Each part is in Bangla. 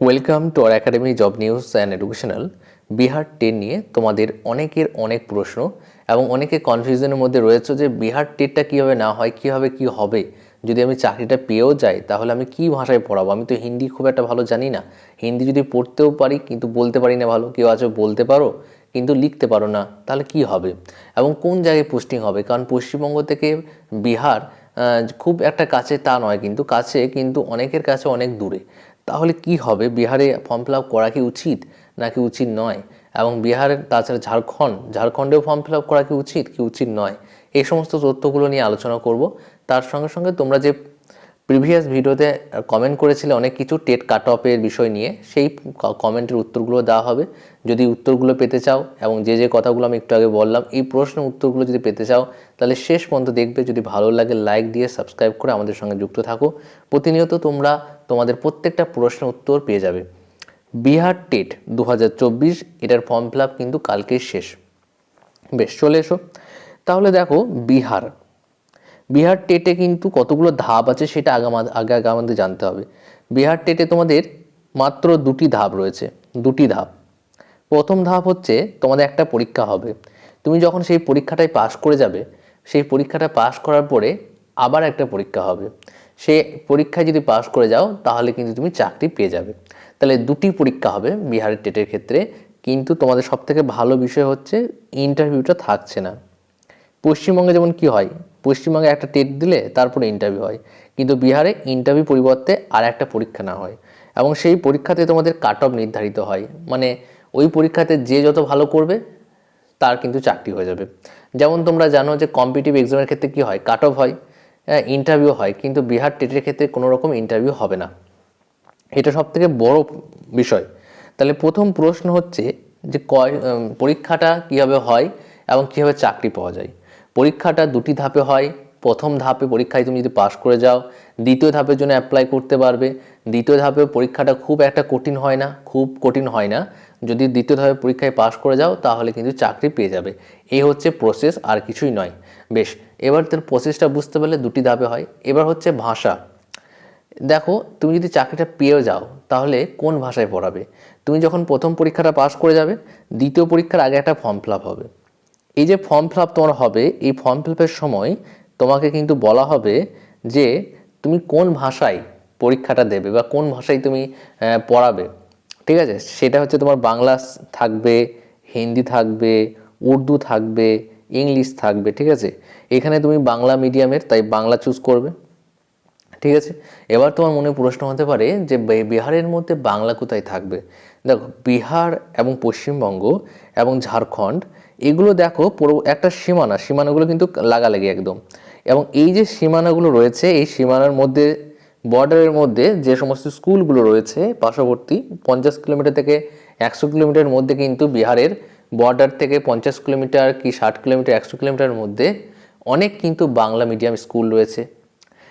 Welcome to R academy job news and educational Bihar TET নিয়ে তোমাদের অনেকের অনেক প্রশ্ন এবং অনেকে কনফিউশনের মধ্যে রয়েছে যে বিহার টেটটা কীভাবে না হয়, কীভাবে কী হবে? যদি আমি চাকরিটা পেয়েও যাই, তাহলে আমি কী ভাষায় পড়াবো? আমি তো হিন্দি খুব একটা ভালো জানি না। হিন্দি যদি পড়তেও পারি, কিন্তু বলতে পারি না ভালো, কেউ আছে বলতে পারো, কিন্তু লিখতে পারো না, তাহলে কি হবে? এবং কোন জায়গায় পোস্টিং হবে? কারণ পশ্চিমবঙ্গ থেকে বিহার খুব একটা কাছে তা নয়, কিন্তু কাছে, কিন্তু অনেকের কাছে অনেক দূরে। তাহলে কি হবে? বিহারে ফর্ম ফিল করা কি উচিত নাকি উচিত নয়? এবং বিহারের তাছাড়া ঝাড়খণ্ড, ঝাড়খণ্ডেও ফর্ম ফিল করা কি উচিত কি উচিত নয়? এই সমস্ত তথ্যগুলো নিয়ে আলোচনা করব। তার সঙ্গে সঙ্গে তোমরা যে প্রিভিয়াস ভিডিওতে কমেন্ট করেছিলে অনেক কিছু টেট কাট অফের বিষয় নিয়ে। সেই কমেন্টের উত্তরগুলো দেওয়া হবে। যদি উত্তরগুলো পেতে চাও এবং যে যে কথাগুলো আমি একটু আগে বললাম, এই প্রশ্নের উত্তরগুলো যদি পেতে চাও, তাহলে শেষ পর্যন্ত দেখবে। যদি ভালো লাগে লাইক দিয়ে সাবস্ক্রাইব করে আমাদের সঙ্গে যুক্ত থাকো। প্রতিনিয়ত তোমরা তোমাদের প্রত্যেকটা প্রশ্নের উত্তর পেয়ে যাবে। বিহার টেট দু হাজার চব্বিশ, এটার ফর্ম ফিল কিন্তু কালকেই শেষ। বেশ, চলে এসো। তাহলে দেখো, বিহার। বিহার টেটে কিন্তু কতগুলো ধাপ আছে সেটা আগে আগে আগে আমাদের জানতে হবে। বিহার টেটে তোমাদের মাত্র দুটি ধাপ রয়েছে, দুটি ধাপ। প্রথম ধাপ হচ্ছে তোমাদের একটা পরীক্ষা হবে। তুমি যখন সেই পরীক্ষাটায় পাশ করে যাবে, সেই পরীক্ষাটা পাশ করার পরে আবার একটা পরীক্ষা হবে। সে পরীক্ষায় যদি পাশ করে যাও, তাহলে কিন্তু তুমি চাকরি পেয়ে যাবে। তাহলে দুটি পরীক্ষা হবে বিহারের টেটের ক্ষেত্রে। কিন্তু তোমাদের সবথেকে ভালো বিষয় হচ্ছে ইন্টারভিউটা থাকছে না। পশ্চিমবঙ্গে যেমন কি হয় পশ্চিমবঙ্গে একটা টেট দিলে তারপরে ইন্টারভিউ হয়। কিন্তু বিহারে ইন্টারভিউ পরিবর্তে আর একটা পরীক্ষা না হয়। এবং সেই পরীক্ষাতে তোমাদের কাট অফ নির্ধারিত হয়। মানে ওই পরীক্ষাতে যে যত ভালো করবে, তার কিন্তু চাকরি হয়ে যাবে। যেমন তোমরা জানো যে কম্পিটিভ এক্সামের ক্ষেত্রে কি হয়? কাট অফ হয় ইন্টারভিউ হয়। কিন্তু বিহার টেটের ক্ষেত্রে কোনো রকম ইন্টারভিউ হবে না। এটা সব থেকে বড় বিষয়। তাহলে প্রথম প্রশ্ন হচ্ছে যে কয় পরীক্ষাটা কীভাবে হয় এবং কীভাবে চাকরি পাওয়া যায়? পরীক্ষাটা দুটি ধাপে হয়। প্রথম ধাপে পরীক্ষায় তুমি যদি পাশ করে যাও, দ্বিতীয় ধাপের জন্য অ্যাপ্লাই করতে পারবে। দ্বিতীয় ধাপে পরীক্ষাটা খুব একটা কঠিন হয় না, খুব কঠিন হয় না। যদি দ্বিতীয় ধাপে পরীক্ষায় পাশ করে যাও, তাহলে কিন্তু চাকরি পেয়ে যাবে। এই হচ্ছে প্রসেস আর কিছুই নয়। বেশ, এবার তোর প্রসেসটা বুঝতে পারলে দুটি ধাপে হয়। এবার হচ্ছে ভাষা। দেখো, তুমি যদি চাকরিটা পেয়েও যাও, তাহলে কোন ভাষায় পড়াবে? তুমি যখন প্রথম পরীক্ষাটা পাস করে যাবে, দ্বিতীয় পরীক্ষার আগে একটা ফর্ম ফিল হবে। এই যে ফর্ম ফিল আপ তোমার হবে, এই ফর্ম ফিল সময় তোমাকে কিন্তু বলা হবে যে তুমি কোন ভাষায় পরীক্ষাটা দেবে বা কোন ভাষায় তুমি পড়াবে। ঠিক আছে? সেটা হচ্ছে তোমার বাংলা থাকবে, হিন্দি থাকবে, উর্দু থাকবে, ইংলিশ থাকবে, ঠিক আছে? এখানে তুমি বাংলা মিডিয়ামের তাই বাংলা চুজ করবে। ঠিক আছে? এবার তোমার মনে প্রশ্ন হতে পারে যে বিহারের মধ্যে বাংলা কোথায় থাকবে? দেখো, বিহার এবং পশ্চিমবঙ্গ এবং ঝাড়খণ্ড এগুলো দেখো পুরো একটা সীমানা, সীমানাগুলো কিন্তু লাগালাগি একদম। এবং এই যে সীমানাগুলো রয়েছে, এই সীমানার মধ্যে বর্ডারের মধ্যে যে সমস্ত স্কুলগুলো রয়েছে, পার্শ্ববর্তী পঞ্চাশ কিলোমিটার থেকে একশো কিলোমিটারের মধ্যে কিন্তু বিহারের বর্ডার থেকে পঞ্চাশ কিলোমিটার কি ষাট কিলোমিটার, একশো কিলোমিটারের মধ্যে অনেক কিন্তু বাংলা মিডিয়াম স্কুল রয়েছে।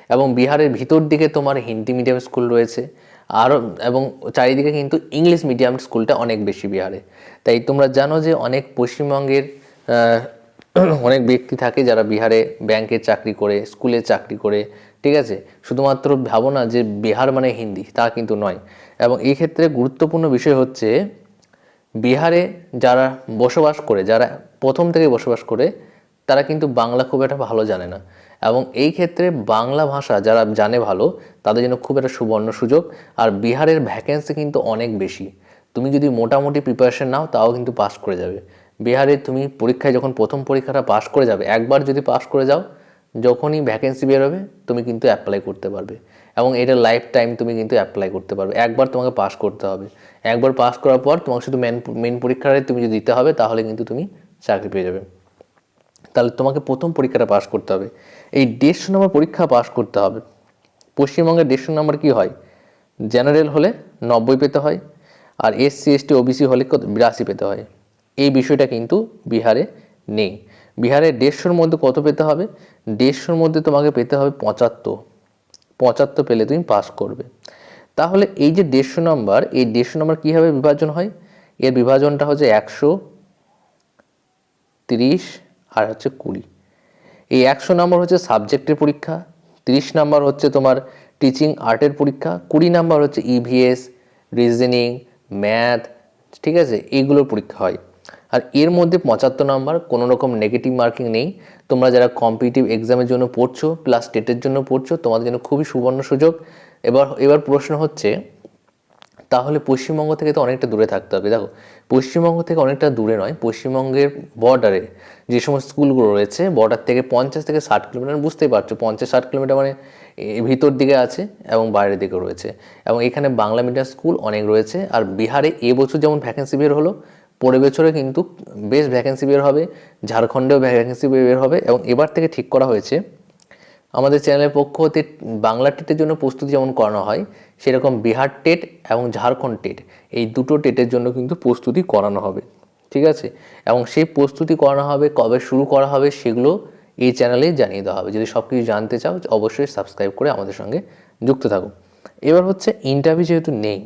এবং বিহারের ভিতর দিকে তোমার হিন্দি মিডিয়াম স্কুল রয়েছে। আরও এবং চারিদিকে কিন্তু ইংলিশ মিডিয়াম স্কুলটা অনেক বেশি বিহারে। তাই তোমরা জানো যে অনেক পশ্চিমবঙ্গের অনেক ব্যক্তি থাকে যারা বিহারে ব্যাংকের চাকরি করে স্কুলে চাকরি করে, ঠিক আছে? শুধুমাত্র ভাবো না যে বিহার মানে হিন্দি, তা কিন্তু নয়। এবং এই ক্ষেত্রে গুরুত্বপূর্ণ বিষয় হচ্ছে, বিহারে যারা বসবাস করে, যারা প্রথম থেকে বসবাস করে, তারা কিন্তু বাংলা খুব একটা ভালো জানে না। এবং এই ক্ষেত্রে বাংলা ভাষা যারা জানে ভালো, তাদের জন্য খুব একটা সুবর্ণ সুযোগ। আর বিহারের ভ্যাকেন্সি কিন্তু অনেক বেশি। তুমি যদি মোটামুটি প্রিপারেশন নাও, তাও কিন্তু পাস করে যাবে। বিহারে তুমি পরীক্ষায় যখন প্রথম পরীক্ষাটা পাস করে যাবে, একবার যদি পাস করে যাও, যখনই ভ্যাকেন্সি বেরোবে, তুমি কিন্তু অ্যাপ্লাই করতে পারবে। এবং এটা লাইফ টাইম তুমি কিন্তু অ্যাপ্লাই করতে পারবে। একবার তোমাকে পাস করতে হবে। একবার পাস করার পর তোমাকে শুধু মেন মেন পরীক্ষাটা তুমি যদি দিতে হবে, তাহলে কিন্তু তুমি চাকরি পেয়ে যাবে। তাহলে তোমাকে প্রথম পরীক্ষাটা পাস করতে হবে। এই দেড়শো নম্বর পরীক্ষা পাস করতে হবে। পশ্চিমবঙ্গের দেড়শো নম্বর কি হয়? জেনারেল হলে নব্বই পেতে হয় আর এসসি এসটি ওবিসি হলে কত? বিরাশি পেতে হয়। এই বিষয়টা কিন্তু বিহারে নেই। বিহারে দেড়শোর মধ্যে কত পেতে হবে? দেড়শোর মধ্যে তোমাকে পেতে হবে পঁচাত্তর। পঁচাত্তর পেলে তুমি পাস করবে। তাহলে এই যে দেড়শো নম্বর এই দেড়শো নম্বর কীভাবে বিভাজন হয়? এর বিভাজনটা হচ্ছে একশো তিরিশ আর হচ্ছে কুড়ি। এই একশো নম্বর হচ্ছে সাবজেক্টের পরীক্ষা, তিরিশ নাম্বার হচ্ছে তোমার টিচিং আর্টের পরীক্ষা, কুড়ি নাম্বার হচ্ছে ইভিএস রিজনিং ম্যাথ ঠিক আছে? এইগুলোর পরীক্ষা হয়। আর এর মধ্যে পঁচাত্তর নাম্বার, কোনো রকম নেগেটিভ মার্কিং নেই। তোমরা যারা কম্পিটিটিভ এক্সামের জন্য পড়ছো প্লাস টেটের জন্য পড়ছো, তোমাদের জন্য খুবই সুবর্ণ সুযোগ। এবার এবার প্রশ্ন হচ্ছে তাহলে পশ্চিমবঙ্গ থেকে তো অনেকটা দূরে থাকতে হবে। দেখো, পশ্চিমবঙ্গ থেকে অনেকটা দূরে নয়, পশ্চিমবঙ্গের বর্ডারে যে সমস্ত স্কুলগুলো রয়েছে বর্ডার থেকে পঞ্চাশ থেকে ষাট কিলোমিটার বুঝতেই পারছ, পঞ্চাশ ষাট কিলোমিটার মানে ভিতর দিকে আছে এবং বাইরের দিকে রয়েছে। এবং এখানে বাংলা মিডিয়াম স্কুল অনেক রয়েছে, আর বিহারে এবছর যেমন ভ্যাকেন্সি বের হলো, পরের বছরে কিন্তু বেশ ভ্যাকেন্সি বের হবে, ঝাড়খণ্ডেও ভ্যাকেন্সি বের হবে এবং এবার থেকে ঠিক করা হয়েছে আমাদের চ্যানেলের পক্ষ হতে বাংলা টেটের জন্য প্রস্তুতি যেমন করানো হয়, সেরকম বিহার টেট এবং ঝাড়খণ্ড টেট, এই দুটো টেটের জন্য কিন্তু প্রস্তুতি করানো হবে, ঠিক আছে? এবং সেই প্রস্তুতি করানো হবে, কবে শুরু করা হবে সেগুলো এই চ্যানেলেই জানিয়ে দেওয়া হবে। যদি সব কিছু জানতে চাও, অবশ্যই সাবস্ক্রাইব করে আমাদের সঙ্গে যুক্ত থাকো। এবার হচ্ছে ইন্টারভিউ যেহেতু নেই,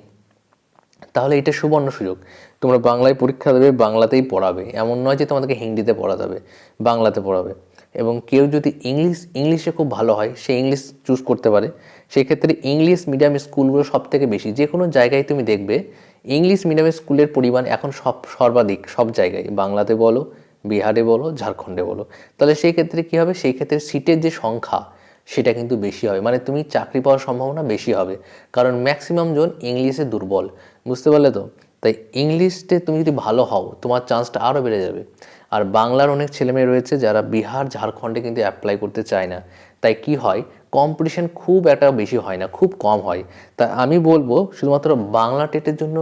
তাহলে এটা সুবর্ণ সুযোগ। তোমরা বাংলায় পরীক্ষা দেবে, বাংলাতেই পড়াবে। এমন নয় যে তোমাদেরকে হিন্দিতে পড়াতে হবে, বাংলাতে পড়াবে। এবং কেউ যদি ইংলিশ, ইংলিশে খুব ভালো হয়, সে ইংলিশ চুজ করতে পারে। সেক্ষেত্রে ইংলিশ মিডিয়াম স্কুলগুলো সব থেকে বেশি। যে কোনো জায়গায় তুমি দেখবে, ইংলিশ মিডিয়াম স্কুলের পরিমাণ এখন সব, সর্বাধিক, সব জায়গায়। বাংলাতে বলো, বিহারে বলো, ঝাড়খণ্ডে বলো। তাহলে সেই ক্ষেত্রে কী হবে? সেই ক্ষেত্রে সিটের যে সংখ্যা, সেটা কিন্তু বেশি হবে। মানে তুমি চাকরি পাওয়ার সম্ভাবনা বেশি হবে। কারণ ম্যাক্সিমাম জন ইংলিশে দুর্বল। বুঝতে পারলে তো? তাই ইংলিশে তুমি যদি ভালো হও, তোমার চান্সটা আরও বেড়ে যাবে। আর বাংলার অনেক ছেলেমেয়ে রয়েছে যারা বিহার, ঝাড়খণ্ডে কিন্তু অ্যাপ্লাই করতে চায় না। তাই কি হয়? কম্পিটিশন খুব একটা বেশি হয় না, খুব কম হয়। তা আমি বলব, শুধুমাত্র বাংলা টেটের জন্য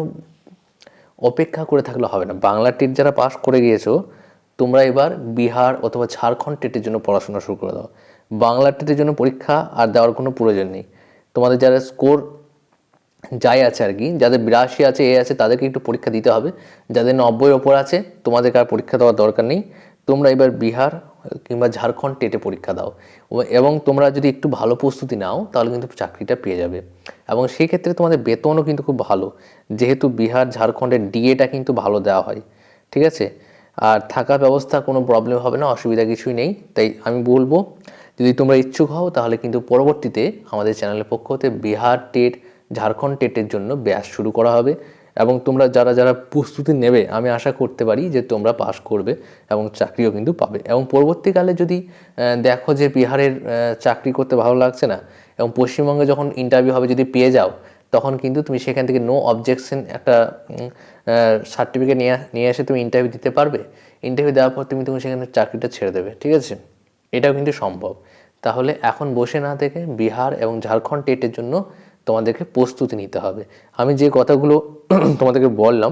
অপেক্ষা করে থাকলে হবে না। বাংলা টেট যারা পাস করে গিয়েছো, তোমরা এবার বিহার অথবা ঝাড়খণ্ড টেটের জন্য পড়াশোনা শুরু করে দাও। বাংলা টেটের জন্য পরীক্ষা আর দেওয়ার কোনো প্রয়োজন নেই। তোমাদের যারা স্কোর যাই আছে আর কি, যাদের বিরাশি আছে, এ আছে, তাদেরকে একটু পরীক্ষা দিতে হবে। যাদের নব্বইয়ের ওপর আছে তোমাদেরকে আর পরীক্ষা দেওয়ার দরকার নেই। তোমরা এবার বিহার কিংবা ঝাড়খণ্ড টেটে পরীক্ষা দাও। এবং তোমরা যদি একটু ভালো প্রস্তুতি নাও, তাহলে কিন্তু চাকরিটা পেয়ে যাবে। এবং সেই ক্ষেত্রে তোমাদের বেতনও কিন্তু খুব ভালো। যেহেতু বিহার, ঝাড়খণ্ডের ডিএটা কিন্তু ভালো দেওয়া হয়। ঠিক আছে? আর থাকা ব্যবস্থা কোনো প্রবলেম হবে না, অসুবিধা কিছুই নেই। তাই আমি বলব, যদি তোমরা ইচ্ছুক হও, তাহলে কিন্তু পরবর্তীতে আমাদের চ্যানেলের পক্ষ হতে বিহার টেট ঝাড়খণ্ড টেটের জন্য ব্যাচ শুরু করা হবে এবং তোমরা যারা যারা প্রস্তুতি নেবে, আমি আশা করতে পারি যে তোমরা পাশ করবে এবং চাকরিও কিন্তু পাবে। এবং পরবর্তীকালে যদি দেখো যে বিহারের চাকরি করতে ভালো লাগছে না এবং পশ্চিমবঙ্গে যখন ইন্টারভিউ হবে যদি পেয়ে যাও, তখন কিন্তু তুমি সেখান থেকে নো অবজেকশন একটা সার্টিফিকেট নিয়ে নিয়ে এসে তুমি ইন্টারভিউ দিতে পারবে। ইন্টারভিউ দেওয়ার পর তুমি তুমি সেখানে চাকরিটা ছেড়ে দেবে, ঠিক আছে? এটাও কিন্তু সম্ভব। তাহলে এখন বসে না থেকে বিহার এবং ঝাড়খণ্ড টেটের জন্য তোমাদেরকে প্রস্তুতি নিতে হবে। আমি যে কথাগুলো তোমাদেরকে বললাম,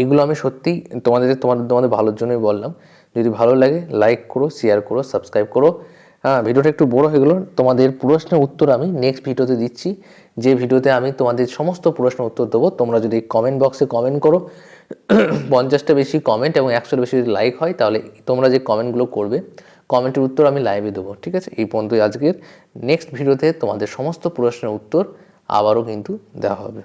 এগুলো আমি সত্যি তোমাদের তোমাদের তোমাদের ভালোর জন্যই বললাম। যদি ভালো লাগে লাইক করো শেয়ার করো সাবস্ক্রাইব করো। হ্যাঁ ভিডিওটা একটু বড় হয়ে গেলো, তোমাদের প্রশ্নের উত্তর আমি নেক্সট ভিডিওতে দিচ্ছি। যে ভিডিওতে আমি তোমাদের সমস্ত প্রশ্নের উত্তর দেবো, তোমরা যদি কমেন্ট বক্সে কমেন্ট করো, পঞ্চাশটা বেশি কমেন্ট এবং একশোর বেশি যদি লাইক হয়, তাহলে তোমরা যে কমেন্টগুলো করবে কমেন্টের উত্তর আমি লাইভে দেবো, ঠিক আছে? এই পর্যন্তই আজকের নেক্সট ভিডিওতে তোমাদের সমস্ত প্রশ্নের উত্তর আবারও কিন্তু দেওয়া হবে।